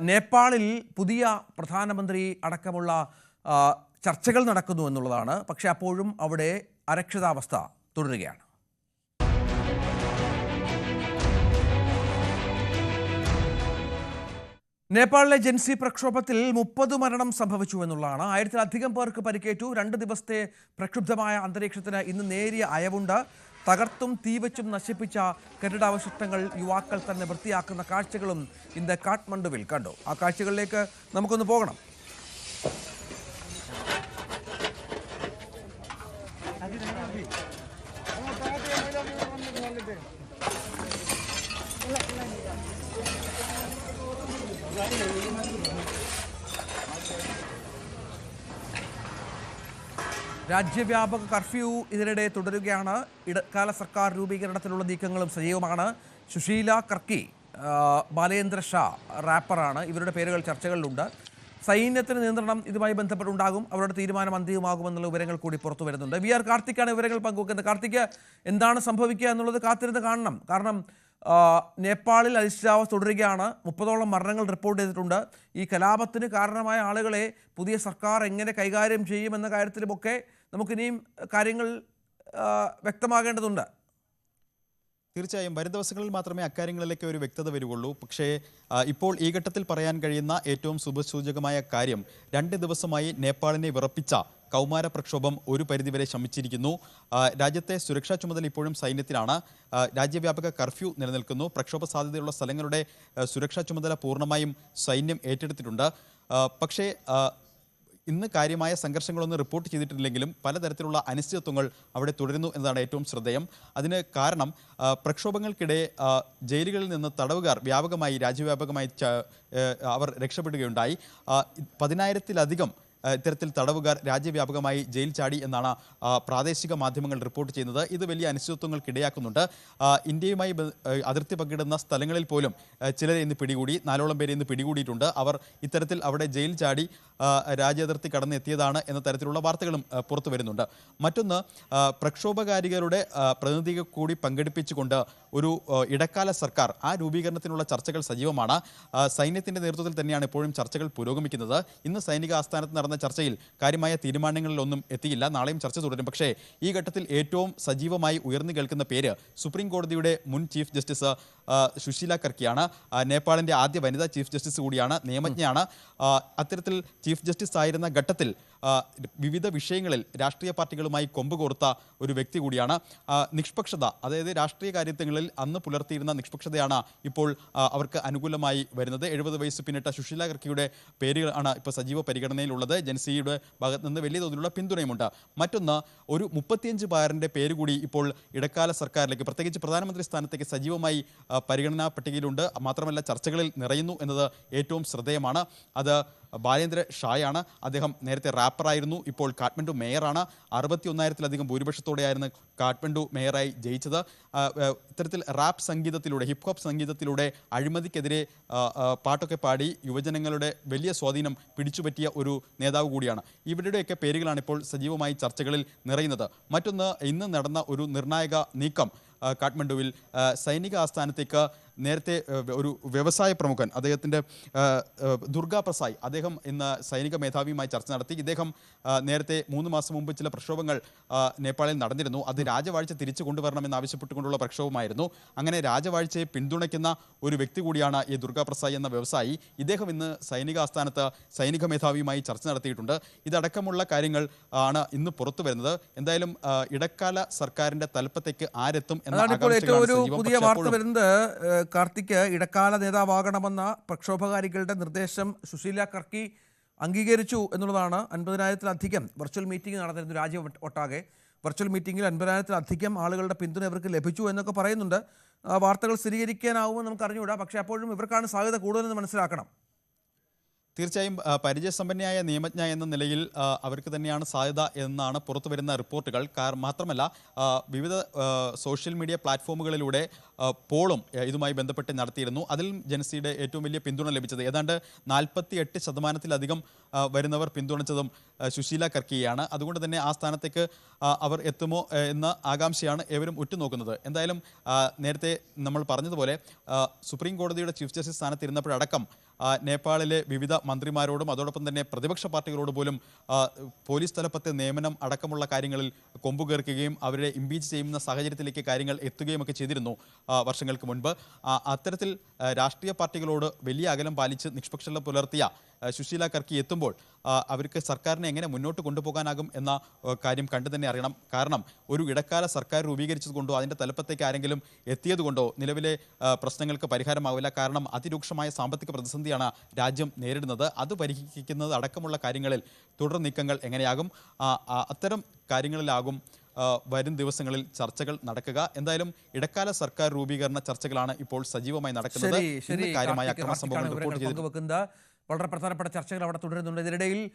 നേപ്പാളിൽ പുതിയ പ്രധാനമന്ത്രി അടക്കമുള്ള ചർച്ചകൾ നടക്കുന്നു എന്നുള്ളതാണ്. പക്ഷേ അപ്പോഴും അവിടെ അരക്ഷിതാവസ്ഥ തുടരുകയാണ്. നേപ്പാളിലെ ജൻസി പ്രക്ഷോഭത്തിൽ മുപ്പത് മരണം സംഭവിച്ചു എന്നുള്ളതാണ്. ആയിരത്തിലധികം പേർക്ക് പരിക്കേറ്റു. രണ്ട് ദിവസത്തെ പ്രക്ഷുബ്ധമായ അന്തരീക്ഷത്തിന് ഇന്ന് നേരിയ അയവുണ്ട്. തകർത്തും തീവച്ചും നശിപ്പിച്ച കെട്ടിടാവശിഷ്ടങ്ങൾ യുവാക്കൾ തന്നെ വൃത്തിയാക്കുന്ന കാഴ്ചകളും ഇന്ന് കാഠ്മണ്ഡുവിൽ കണ്ടു. ആ കാഴ്ചകളിലേക്ക് നമുക്കൊന്ന് പോകണം. രാജ്യവ്യാപക കർഫ്യൂ ഇതിനിടെ തുടരുകയാണ്. ഇടക്കാല സർക്കാർ രൂപീകരണത്തിലുള്ള നീക്കങ്ങളും സജീവമാണ്. സുശീല കർക്കി ബാലേന്ദ്ര ഷാ റാപ്പറാണ്. ഇവരുടെ പേരുകൾ ചർച്ചകളിലുണ്ട്. സൈന്യത്തിന് നിയന്ത്രണം ഇതുമായി ബന്ധപ്പെട്ടുണ്ടാകും. അവരുടെ തീരുമാനം അന്തിമമാകുമെന്നുള്ള വിവരങ്ങൾ കൂടി പുറത്തു വരുന്നുണ്ട്. വി ആർ കാർത്തിക്കാണ് വിവരങ്ങൾ പങ്കുവെക്കുന്നത്. കാർത്തിക് എന്താണ് സംഭവിക്കുക എന്നുള്ളത് കാത്തിരുന്ന് കാണണം. കാരണം നേപ്പാളിൽ അനിശ്ചിതാവസ്ഥ തുടരുകയാണ്. മുപ്പതോളം മരണങ്ങൾ റിപ്പോർട്ട് ചെയ്തിട്ടുണ്ട്. ഈ കലാപത്തിന് കാരണമായ ആളുകളെ പുതിയ സർക്കാർ എങ്ങനെ കൈകാര്യം ചെയ്യുമെന്ന കാര്യത്തിലുമൊക്കെ നമുക്കിനിയും കാര്യങ്ങൾ വ്യക്തമാകേണ്ടതുണ്ട്. തീർച്ചയായും. വരും ദിവസങ്ങളിൽ മാത്രമേ അക്കാര്യങ്ങളിലേക്ക് ഒരു വ്യക്തത വരുള്ളൂ പക്ഷേ ഇപ്പോൾ ഈ ഘട്ടത്തിൽ പറയാൻ കഴിയുന്ന ഏറ്റവും ശുഭസൂചകമായ കാര്യം രണ്ട് ദിവസമായി നേപ്പാളിനെ വിറപ്പിച്ച കൗമാര പ്രക്ഷോഭം ഒരു പരിധിവരെ ശമിച്ചിരിക്കുന്നു. രാജ്യത്തെ സുരക്ഷാ ചുമതല ഇപ്പോഴും സൈന്യത്തിനാണ് രാജ്യവ്യാപക കർഫ്യൂ നിലനിൽക്കുന്നു. പ്രക്ഷോഭ സാധ്യതയുള്ള സ്ഥലങ്ങളുടെ സുരക്ഷാ ചുമതല പൂർണമായും സൈന്യം ഏറ്റെടുത്തിട്ടുണ്ട്. പക്ഷേ ഇന്ന് കാര്യമായ സംഘർഷങ്ങളൊന്നും റിപ്പോർട്ട് ചെയ്തിട്ടില്ലെങ്കിലും പലതരത്തിലുള്ള അനിശ്ചിതത്വങ്ങൾ അവിടെ തുടരുന്നു എന്നതാണ് ഏറ്റവും ശ്രദ്ധേയം. അതിന് കാരണം പ്രക്ഷോഭങ്ങൾക്കിടെ ജയിലുകളിൽ നിന്ന് തടവുകാർ വ്യാപകമായി രാജ്യവ്യാപകമായി അവർ രക്ഷപ്പെടുകയുണ്ടായി. പതിനായിരത്തിലധികം ഇത്തരത്തിൽ തടവുകാർ രാജ്യവ്യാപകമായി ജയിൽ ചാടി എന്നാണ് പ്രാദേശിക മാധ്യമങ്ങൾ റിപ്പോർട്ട് ചെയ്യുന്നത്. ഇത് വലിയ അനിശ്ചിതത്വങ്ങൾക്ക് ഇടയാക്കുന്നുണ്ട്. ഇന്ത്യയുമായി അതിർത്തി പങ്കിടുന്ന സ്ഥലങ്ങളിൽ പോലും ചിലരെ ഇന്ന് പിടികൂടി നാലോളം പേരെ ഇന്ന് പിടികൂടിയിട്ടുണ്ട്. അവർ ഇത്തരത്തിൽ അവിടെ ജയിൽ ചാടി രാജ്യതിർത്തി കടന്നെത്തിയതാണ് എന്ന തരത്തിലുള്ള വാർത്തകളും പുറത്തു വരുന്നുണ്ട്. മറ്റൊന്ന് പ്രക്ഷോഭകാരികളുടെ പ്രതിനിധികൾ കൂടി പങ്കെടുപ്പിച്ചുകൊണ്ട് ഒരു ഇടക്കാല സർക്കാർ ആ രൂപീകരണത്തിനുള്ള ചർച്ചകൾ സജീവമാണ്. സൈന്യത്തിന്റെ നേതൃത്വത്തിൽ തന്നെയാണ് ഇപ്പോഴും ചർച്ചകൾ പുരോഗമിക്കുന്നത്. ഇന്ന് സൈനിക ആസ്ഥാനത്ത് ചർച്ചയിൽ കാര്യമായ തീരുമാനങ്ങളിലൊന്നും എത്തിയില്ല. നാളെയും ചർച്ച തുടരും. പക്ഷേ ഈ ഘട്ടത്തിൽ ഏറ്റവും സജീവമായി ഉയർന്നു കേൾക്കുന്ന പേര് സുപ്രീം കോടതിയുടെ മുൻ ചീഫ് ജസ്റ്റിസ് സുശീല കർക്കിയാണ്. നേപ്പാളിന്റെ ആദ്യ വനിതാ ചീഫ് ജസ്റ്റിസ് കൂടിയാണ് നിയമജ്ഞയാണ്. അത്തരത്തിൽ ചീഫ് ജസ്റ്റിസ് ആയിരുന്ന ഘട്ടത്തിൽ വിവിധ വിഷയങ്ങളിൽ രാഷ്ട്രീയ പാർട്ടികളുമായി കൊമ്പ് കോർത്ത ഒരു വ്യക്തി കൂടിയാണ്. നിഷ്പക്ഷത അതായത് രാഷ്ട്രീയ കാര്യങ്ങളിൽ അന്ന് പുലർത്തിയിരുന്ന നിഷ്പക്ഷതയാണ് ഇപ്പോൾ അവർക്ക് അനുകൂലമായി വരുന്നത്. എഴുപത് വയസ്സ് പിന്നിട്ട സുശീല കർക്കിയുടെ പേരുകളാണ് ഇപ്പോൾ സജീവ പരിഗണനയിലുള്ളത്. ജൻസിയുടെ ഭാഗത്ത് നിന്ന് വലിയ തോതിലുള്ള പിന്തുണയുമുണ്ട്. മറ്റൊന്ന് ഒരു മുപ്പത്തിയഞ്ച് പാരന്റെ പേര് കൂടി ഇപ്പോൾ ഇടക്കാല സർക്കാരിലേക്ക് പ്രത്യേകിച്ച് പ്രധാനമന്ത്രി സ്ഥാനത്തേക്ക് സജീവമായി പരിഗണനാ പട്ടികയിലുണ്ട്. മാത്രമല്ല ചർച്ചകളിൽ നിറയുന്നു എന്നത് ഏറ്റവും ശ്രദ്ധേയമാണ്. അത് ബാലേന്ദ്ര ഷായാണ് അദ്ദേഹം നേരത്തെ റാപ്പറായിരുന്നു ഇപ്പോൾ കാഠ്മണ്ഡു മേയറാണ്. അറുപത്തി ഒന്നായിരത്തിലധികം ഭൂരിപക്ഷത്തോടെയായിരുന്നു കാഠ്മണ്ഡു മേയറായി ജയിച്ചത്. ഇത്തരത്തിൽ റാപ്പ് സംഗീതത്തിലൂടെ ഹിപ്ഹോപ്പ് സംഗീതത്തിലൂടെ അഴിമതിക്കെതിരെ പാട്ടൊക്കെ പാടി യുവജനങ്ങളുടെ വലിയ സ്വാധീനം പിടിച്ചുപറ്റിയ ഒരു നേതാവ് കൂടിയാണ്. ഇവരുടെയൊക്കെ പേരുകളാണ് ഇപ്പോൾ സജീവമായി ചർച്ചകളിൽ നിറയുന്നത്. മറ്റൊന്ന് ഇന്ന് നടന്ന ഒരു നിർണായക നീക്കം കാഠ്മണ്ഡുവിൽ സൈനിക ആസ്ഥാനത്തേക്ക് നേരത്തെ ഒരു വ്യവസായ പ്രമുഖൻ അദ്ദേഹത്തിന്റെ ദുർഗാ പ്രസായ് അദ്ദേഹം ഇന്ന് സൈനിക മേധാവിയുമായി ചർച്ച നടത്തി. ഇദ്ദേഹം നേരത്തെ മൂന്ന് മാസം മുമ്പ് ചില പ്രക്ഷോഭങ്ങൾ നേപ്പാളിൽ നടന്നിരുന്നു. അത് രാജവാഴ്ച തിരിച്ചു കൊണ്ടുവരണമെന്ന് ആവശ്യപ്പെട്ടുകൊണ്ടുള്ള പ്രക്ഷോഭമായിരുന്നു. അങ്ങനെ രാജവാഴ്ചയെ പിന്തുണയ്ക്കുന്ന ഒരു വ്യക്തി കൂടിയാണ് ഈ ദുർഗാ പ്രസായ് എന്ന വ്യവസായി. ഇദ്ദേഹം ഇന്ന് സൈനിക ആസ്ഥാനത്ത് സൈനിക മേധാവിയുമായി ചർച്ച നടത്തിയിട്ടുണ്ട്. ഇതടക്കമുള്ള കാര്യങ്ങൾ ആണ് ഇന്ന് പുറത്തു വരുന്നത്. എന്തായാലും ഇടക്കാല സർക്കാരിന്റെ തലപ്പത്തേക്ക് ആരെത്തും എന്നാണ് ഏറ്റവും ഒരു പുതിയ വാർത്ത വരുന്നത് ഏഹ്, കാർത്തിക് ഇടക്കാല നേതാവാകണമെന്ന പ്രക്ഷോഭകാരികളുടെ നിർദ്ദേശം സുശീല കർക്കി അംഗീകരിച്ചു എന്നുള്ളതാണ് അൻപതിനായിരത്തിലധികം വെർച്വൽ മീറ്റിംഗ് നടന്നിരുന്നു രാജ്യം ഒട്ട് ഒട്ടാകെ. വെർച്വൽ മീറ്റിംഗിൽ അൻപതിനായിരത്തിലധികം ആളുകളുടെ പിന്തുണ ഇവർക്ക് ലഭിച്ചു എന്നൊക്കെ പറയുന്നുണ്ട്. വാർത്തകൾ സ്ഥിരീകരിക്കാനാവുമെന്ന് നമുക്ക് അറിഞ്ഞുകൂടാ പക്ഷേ അപ്പോഴും ഇവർക്കാണ് സാധ്യത കൂടുതലെന്ന് മനസ്സിലാക്കണം. തീർച്ചയായും പരിചയസമ്പന്നയായ നിയമജ്ഞ എന്ന നിലയിൽ അവർക്ക് തന്നെയാണ് സാധ്യത എന്നാണ് പുറത്തു വരുന്ന റിപ്പോർട്ടുകൾ മാത്രമല്ല വിവിധ സോഷ്യൽ മീഡിയ പ്ലാറ്റ്ഫോമുകളിലൂടെ പോളും ഇതുമായി ബന്ധപ്പെട്ട് നടത്തിയിരുന്നു. അതിൽ ജനസിയുടെ ഏറ്റവും വലിയ പിന്തുണ ലഭിച്ചത് ഏതാണ്ട് നാൽപ്പത്തി എട്ട് ശതമാനത്തിലധികം വരുന്നവർ പിന്തുണച്ചതും സുശീല കർക്കിയാണ് അതുകൊണ്ട് തന്നെ ആ സ്ഥാനത്തേക്ക് അവർ എത്തുമോ എന്ന ആകാംക്ഷയാണ് ഏവരും ഉറ്റുനോക്കുന്നത്. എന്തായാലും നേരത്തെ നമ്മൾ പറഞ്ഞതുപോലെ സുപ്രീം കോടതിയുടെ ചീഫ് ജസ്റ്റിസ് സ്ഥാനത്തിരുന്നപ്പോഴടക്കം ആ, നേപ്പാളിലെ വിവിധ മന്ത്രിമാരോടും അതോടൊപ്പം തന്നെ പ്രതിപക്ഷ പാർട്ടികളോട് പോലും പോലീസ് തലപ്പത്തെ നിയമനം അടക്കമുള്ള കാര്യങ്ങളിൽ കൊമ്പുകേർക്കുകയും അവരെ ഇമ്പീച്ച് ചെയ്യുന്ന സാഹചര്യത്തിലേക്ക് കാര്യങ്ങൾ എത്തുകയും ഒക്കെ ചെയ്തിരുന്നു വർഷങ്ങൾക്ക് മുൻപ്. അത്തരത്തിൽ രാഷ്ട്രീയ പാർട്ടികളോട് വലിയ അകലം പാലിച്ച് നിഷ്പക്ഷത പുലർത്തിയ സുശീല കർക്കി എത്തുമ്പോൾ അവർക്ക് സർക്കാരിനെ എങ്ങനെ മുന്നോട്ട് കൊണ്ടുപോകാനാകും എന്ന കാര്യം കണ്ടു തന്നെ അറിയണം. കാരണം ഒരു ഇടക്കാല സർക്കാർ രൂപീകരിച്ചതുകൊണ്ടോ അതിന്റെ തലപ്പത്തേക്ക് ആരെങ്കിലും എത്തിയതുകൊണ്ടോ നിലവിലെ പ്രശ്നങ്ങൾക്ക് പരിഹാരമാവില്ല. കാരണം അതിരൂക്ഷമായ സാമ്പത്തിക പ്രതിസന്ധിയാണ് രാജ്യം നേരിടുന്നത്. അത് പരിഹരിക്കുന്നത് അടക്കമുള്ള കാര്യങ്ങളിൽ തുടർ നീക്കങ്ങൾ എങ്ങനെയാകും? അത്തരം കാര്യങ്ങളിലാകും വരും ദിവസങ്ങളിൽ ചർച്ചകൾ നടക്കുക. എന്തായാലും ഇടക്കാല സർക്കാർ രൂപീകരണ ചർച്ചകളാണ് ഇപ്പോൾ സജീവമായി നടക്കുന്നത്. കാര്യമായ അക്രമ സംഭവങ്ങൾ റിപ്പോർട്ട് ചെയ്തിട്ടുണ്ട്. വളരെ പ്രധാനപ്പെട്ട ചർച്ചകൾ അവിടെ തുടരുന്നുണ്ട്. ഇതിനിടയിൽ